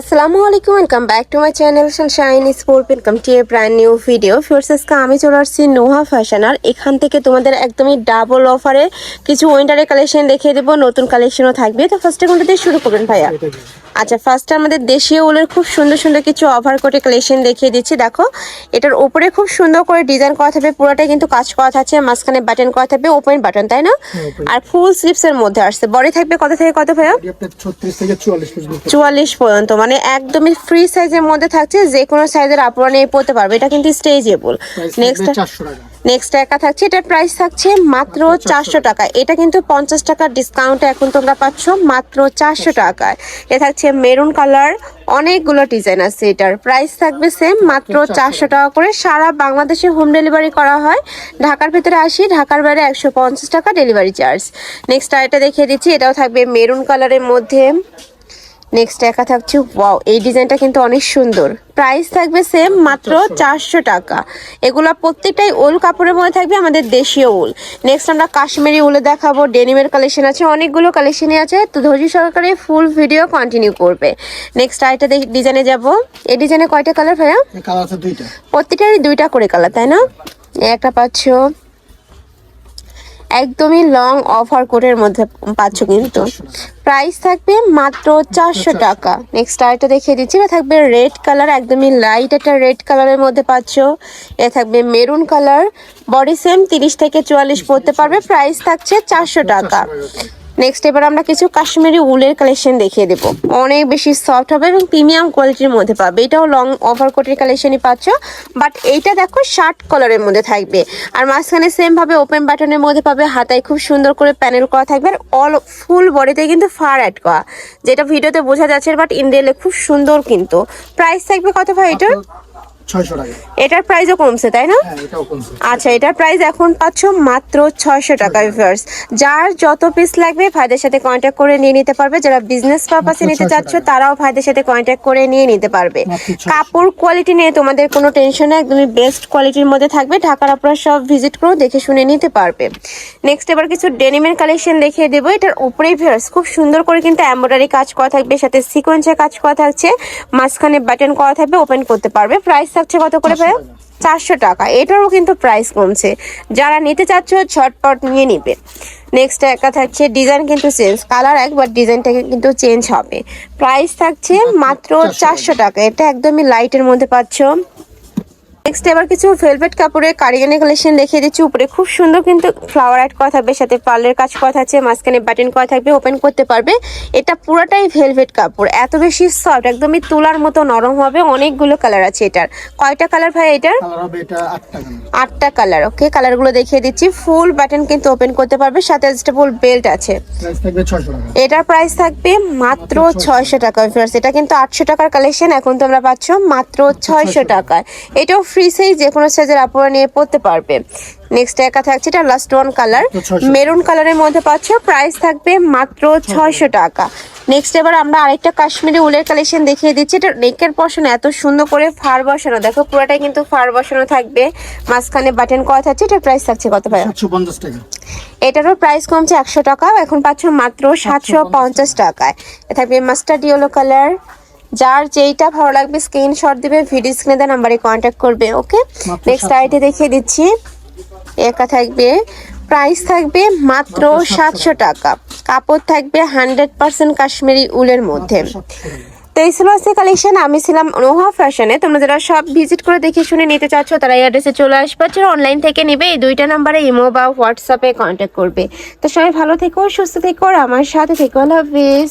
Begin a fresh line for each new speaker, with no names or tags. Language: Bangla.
আসসালামু আলাইকুম welcome back to my channel sunshine sport welcome to a brand new video ফিরসেসকে আমি চলে আসছি নোহা ফ্যাশন আর এখান থেকে তোমাদের একদমই ডাবল অফারে কিছু উইন্টারের কালেকশন দেখিয়ে দেবো। নতুন কালেকশনও থাকবে। তো ফার্স্টে কোনটা দিয়ে শুরু করবেন ভাইয়া? আচ্ছা ফার্স্টে আমাদের দেশীয় উলের খুব সুন্দর সুন্দর কিছু ওভার কোটে কালেকশন দেখিয়ে দিচ্ছি। দেখো এটার উপরে খুব সুন্দর করে ডিজাইন করা থাকবে। পুরোটাই কিন্তু কাজ করা থাকছে মাঝখানে বাটন করা থাকবে ওপেন বাটন তাই না? আর ফুল স্লিপস এর মধ্যে আসছে। বডি থাকবে কত থেকে কত ভাইয়া?
আপনার চুয়াল্লিশ পর্যন্ত
মানে একদমই ফ্রি সাইজের মধ্যে থাকছে যে কোনো সাইজের আপুরা নিয়ে পড়তে পারবে। এটা কিন্তু স্টেজেবল নেক্সট নেক্সট একা থাকছে এটার প্রাইস থাকছে মাত্র চারশো টাকা। এটা কিন্তু পঞ্চাশ টাকার ডিসকাউন্ট এখন তোমরা পাচ্ছ মাত্র চারশো টাকায়। এটা থাকছে মেরুন কালার অনেকগুলো ডিজাইন আছে এটার। প্রাইস থাকবে সেম মাত্র চারশো টাকা করে। সারা বাংলাদেশে হোম ডেলিভারি করা হয়। ঢাকার ভিতরে আসি ঢাকার বাইরে একশো পঞ্চাশ টাকা ডেলিভারি চার্জ নেক্সট আরেকটা দেখিয়ে দিচ্ছি এটাও থাকবে মেরুন কালারের মধ্যে। নেক্সট একা থাকছে ওয়াও এই ডিজাইনটা কিন্তু অনেক সুন্দর। প্রাইস থাকবে সেম মাত্র চারশো। টাকা। এগুলো প্রত্যেকটাই উল কাপড়ের মধ্যে থাকবে আমাদের দেশীয় উল নেক্সট আমরা কাশ্মীরি উলে দেখাবো ডেনিমের কালেকশন আছে অনেকগুলো কালেকশনই আছে তো ধৈর্য সহকারে ফুল ভিডিও কন্টিনিউ করবে। নেক্সট আরেকটা ডিজাইনে যাব। এই ডিজাইনে কয়টা কালার ভাইয়া? প্রত্যেকটারই দুইটা করে কালার তাই না? একটা পাচ্ছ। একদমই লং অফার কোটের মধ্যে পাচ্ছ কিন্তু। প্রাইস থাকবে মাত্র চারশো টাকা। নেক্সট আরেকটা দেখিয়ে দিচ্ছি, এটা থাকবে রেড কালার একদমই লাইট একটা রেড কালারের মধ্যে পাচ্ছ। এ থাকবে মেরুন কালার বডি সেম তিরিশ থেকে চুয়াল্লিশ পড়তে পারবে। প্রাইস থাকছে চারশো টাকা। নেক্সট এবার আমরা কিছু কাশ্মীরি উলের কালেকশন দেখিয়ে দেবো। অনেক বেশি সফট হবে এবং প্রিমিয়াম কোয়ালিটির মধ্যে পাবে। এটাও লং ওভার কোটের কালেকশনই পাচ্ছ। বাট এইটা দেখো শার্ট কালারের মধ্যে থাকবে। আর মাঝখানে সেম ভাবে ওপেন বাটনের মধ্যে পাবে। হাতায় খুব সুন্দর করে প্যানেল করা থাকবে। আর অল ফুল বডিতে কিন্তু ফার অ্যাড করা। যেটা ভিডিওতে বোঝা যাচ্ছে বাট ইন্ডিয়ালে খুব সুন্দর কিন্তু। প্রাইস থাকবে কত ভাই এটার?
ছয়শো টাকা।
এটার প্রাইসও কমছে তাই না?
হ্যাঁ এটাও কমছে।
আচ্ছা এটার প্রাইস এখন পাচ্ছ মাত্র ছয়শো টাকা ভিউয়ার্স যার যত পিস লাগবে ভাইদের সাথে কন্ট্যাক্ট করে নিয়ে নিতে পারবে। যারা বিজনেস পারপাসে নিতে চাচ্ছ তারাও ভাইদের সাথে কন্ট্যাক্ট করে নিয়ে নিতে পারবে। কাপড় কোয়ালিটি নিয়ে তোমাদের কোনো টেনশন নেই একদমই বেস্ট কোয়ালিটির মধ্যে থাকবে। ঢাকার আপনারা সব ভিজিট করে দেখে শুনে নিতে পারবে। নেক্সট এবার কিছু ডেনিমের কালেকশন দেখিয়ে দেবো। এটার উপরেই ভিউয়ার্স খুব সুন্দর করে কিন্তু এমব্রয়ডারি কাজ করা থাকবে সাথে সিকোয়েন্সের কাজ করা থাকছে। মাঝখানে বাটন করা থাকবে ওপেন করতে পারবে। প্রাইস থাকছে কত করে ভাইয়া? চারশো টাকা। এটারও কিন্তু প্রাইস কমছে। যারা নিতে চাচ্ছ ছটপট নিয়ে নিবে। নেক্সট একটা থাকছে ডিজাইন কিন্তু চেঞ্জ কালার একবার ডিজাইনটাকে কিন্তু চেঞ্জ হবে। প্রাইস থাকছে মাত্র চারশো টাকা। এটা একদমই লাইটের মধ্যে পাচ্ছ। নেক্সট এবার কিছু ভেলভেট কাপড়ের কারিগানের কালেকশন দেখিয়ে দিচ্ছি। উপরে খুব সুন্দর কিন্তু ফ্লাওয়ার অ্যাড করা থাকবে সাথে পার্লের কাজ করা থাকছে মাঝখানে বাটন করা থাকবে ওপেন করতে পারবে। এটা পুরোটাই ভেলভেট কাপড় এত বেশি সফট একদমই তুলার মতো নরম হবে অনেকগুলো কালার আছে এটার। কয়টা কালার ভাই এটার?
টাকা
আটটা কালার ওকে কালারগুলো দেখিয়ে দিচ্ছি। ফুল বাটন কিন্তু ওপেন করতে পারবে সাথে অ্যাডজাস্টেবল বেল্ট আছে।
টাকা।
এটার প্রাইস থাকবে মাত্র ছয়শো। টাকা এটা কিন্তু আটশো টাকার কালেকশন এখন তোমরা পাচ্ছ মাত্র ছয়শো। টাকায়। এটাও ফ্রি সাইজ যে কোনো সাইজের আপুরা নিয়ে পড়তে পারবে। নেক্সট একা থাকছে এটা লাস্ট ওয়ান কালার মেরুন কালারের মধ্যে পাচ্ছ প্রাইস থাকবে মাত্র ছয়শো টাকা। নেক্সট এবার আমরা আরেকটা কাশ্মীরি উলের কালেকশন দেখিয়ে দিচ্ছি। এটা নেকের পশন এত সুন্দর করে ফার বসানো। দেখো পুরোটাই কিন্তু ফার বসানো থাকবে। মাঝখানে বাটন করা থাকছে। এটার প্রাইস থাকছে কত ভাই এটারও প্রাইস কমছে একশো টাকা। এখন পাচ্ছ মাত্র সাতশো পঞ্চাশ টাকায়। থাকবে মাস্টার্ড ইয়েলো কালার যার যেইটা ভালো লাগবে স্ক্রিনশট দিবে ভিডিও স্ক্রিনে দেওয়া নাম্বারে কন্ট্যাক্ট করবে ওকে নেক্সট
700
আইটে দেখিয়ে দিচ্ছি। একা থাকবে প্রাইস থাকবে মাত্র সাতশো। টাকা। কাপড় থাকবে হান্ড্রেড পার্সেন্ট কাশ্মীরি উলের মধ্যে। তো এই ছিল আজকে কালেকশন আমি ছিলাম নোহা ফ্যাশনে তোমরা যারা সব ভিজিট করে দেখে শুনে নিতে চাচ্ছ তারা এই অ্যাড্রেসে চলে আসবে। যারা অনলাইন থেকে নেবে এই দুইটা নাম্বারে ইমো বা হোয়াটসঅ্যাপে কন্ট্যাক্ট করবে। তো সবাই ভালো থেকো সুস্থ থেকো আর আমার সাথে থেকো। আল্লাহ হাফিজ।